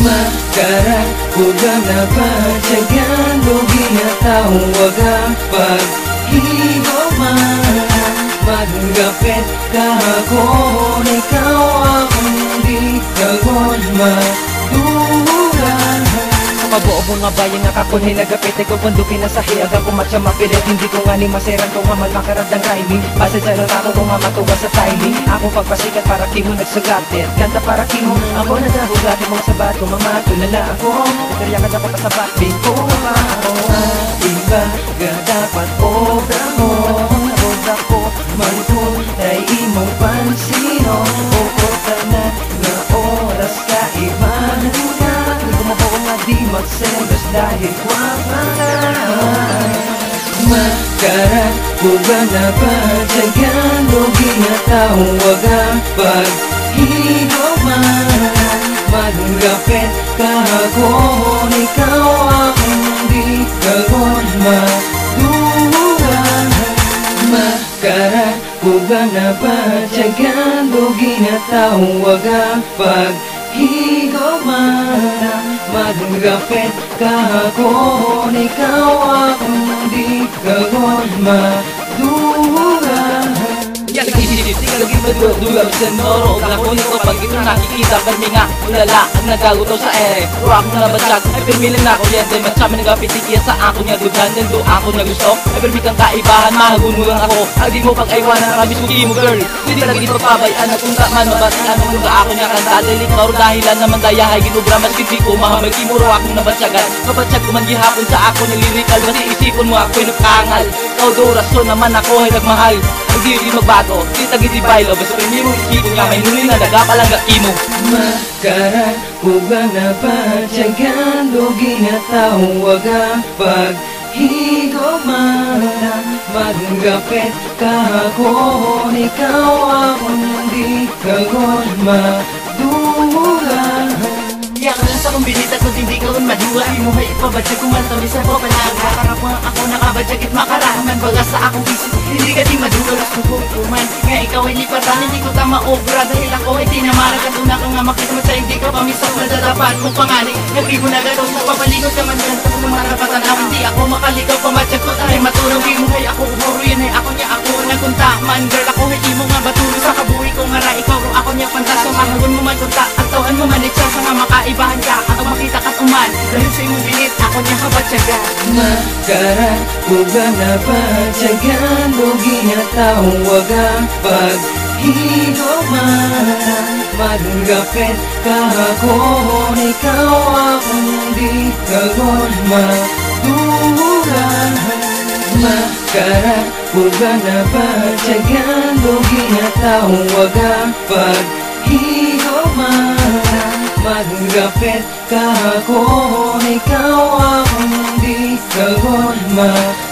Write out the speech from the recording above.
Makara kudana bajagan dogia tau wagapat hidoma Magapet kahakone Mo nga bayan nga kakunay nagapit Ikaw pundukin na sa hiyag Ako matya mapilit Hindi ko nga ni maseran Kung nga mal makaradang kaiming Base sa lalako Kung nga matuwa sa timing. Ako pagpasikat para kimo nagsagatit Kanta para kimo. Ako na dahugatin mga sabat Kung mamatulala ako. Nadarya ka dapat sa batbing ko ako Iba ga dapat obra mo. Naroda ko Mantun ay imong pansino Magselos dahil kwapa ka Makara Huwag na ba Tiyagan Lugi na tawag ang paghigo man. Maggapit kahapon Ikaw akong di kagon madugan Makara Huwag na ba Tiyagan Lugi na tawag ang paghigo man Maggapit kahapon Ikaw akong di kagon madugan ka madulog sa noro Ako nito. Pag ito nakikita Kami nga, ulala ang nagaguto sa ere. Rock na bansag, ay pirmilan na kuryente Matsami nagapitikiya sa ako niya Dudan din do ako na gusto. Ay pirmi kang kaibahan, mahagun mo lang ako. Ang di mo pag-aywanan, ramis ko mo girl. Hindi lagi papabayaan na kung man Mabati ano kung ako niya kanta Delik mauro dahilan naman daya Hay ginubra mas kiti ko Mahamay kimuro akong nabansyagan Mabansag ko man gihapon sa ako Nilirikal, basi isipon mo ako'y nagkangal. Ikaw do rason naman ako ay nagmahal Ang di di magbago, di tagi di bailo. Basta pirmi mo ikipo nga may nuli na nagapalaga imo. Makara Huwag na ba Tiyagan Lugi na tawag ang paghigo man. Maggapit kahapon Ikaw akong di kagon Yak na sa kong binita ko hindi ka Di mo may ipabadya kung matamis ako palaga Karap mo ako nakabadyak at makaraman Baga sa akong isip hindi ka di maduwa Gusto ko ikuman Nga ikaw ay lipatan Hindi ko tama obra. Dahil ako ay tinamalag At una ka nga makita mo sa hindi ka pamisak Nadadapat mo pangaling Nagribo na gatos Napapalikot ka man Ganta ko marapatan Ako hindi ako makaligaw. Pamadyak ko tayo matulog Di mo ay ako Puro yun ay ako niya ako Nagunta man Girl ako hindi mo nga batulo. Sa kabuhi ko nga ra Ikaw ro ako niya pantaso. Mahagon mo man kunta At tawan mo man Itsa makaibahan ka Ako makita ka't uman. Dahil sa imong binit Ako niya kabatsyagan Makara Huwag na ba Tiyagan Lugi na tawag ang paghigo man Maggapit kahapon Ikaw akong di kagon Makara Huwag na ba Tiyagan Lugi na tawag ang paghigo man Maggapit kahapon Ikaw akong di kagon madugan